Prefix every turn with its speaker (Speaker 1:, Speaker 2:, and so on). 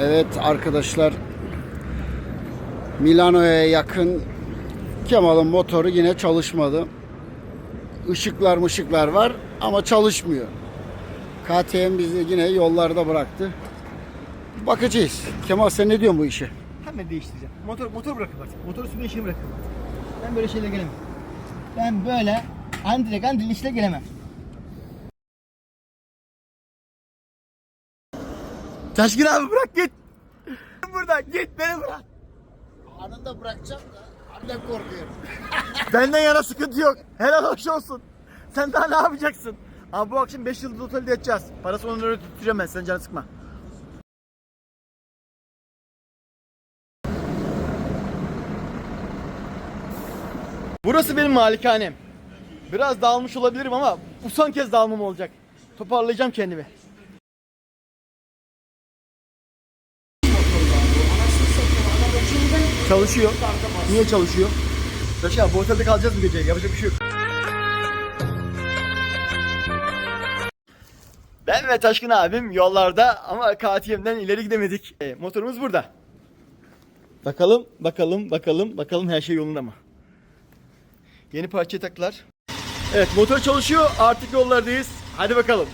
Speaker 1: Evet arkadaşlar Milano'ya yakın Kemal'ın motoru yine çalışmadı. Işıklar mışıklar var ama çalışmıyor. KTM bizi yine yollarda bıraktı. Bakacağız. Kemal sen ne diyorsun bu işe?
Speaker 2: Hemen değiştireceğim. Motor motor bırakıp artık. Motor üstünde işini bırakıp. Ben böyle şeyle gelemem. Ben böyle andile gandil işle gelemem. Taşkın abi bırak git. Buradan git beni bırak.
Speaker 1: Anında bırakacağım da annem korkuyor.
Speaker 2: Benden yana sıkıntı yok. Helal hoş olsun. Sen daha ne yapacaksın? Abi bu akşam 5 yıldız otelde yatacağız. Parası onu öyle tutacağım ben. Sen canı sıkma. Burası benim malikanem. Biraz dağılmış olabilirim ama bu son kez dağılmam olacak. Toparlayacağım kendimi. Çalışıyor. Niye çalışıyor? Taşa bu otelde kalacağız bu gece. Yapacak bir şey yok. Ben ve Taşkın abim yollarda ama KTM'den ileri gidemedik. E, motorumuz burada. Bakalım, bakalım, bakalım, bakalım her şey yolunda mı? Yeni parça taktılar. Evet motor çalışıyor artık yollardayız. Hadi bakalım.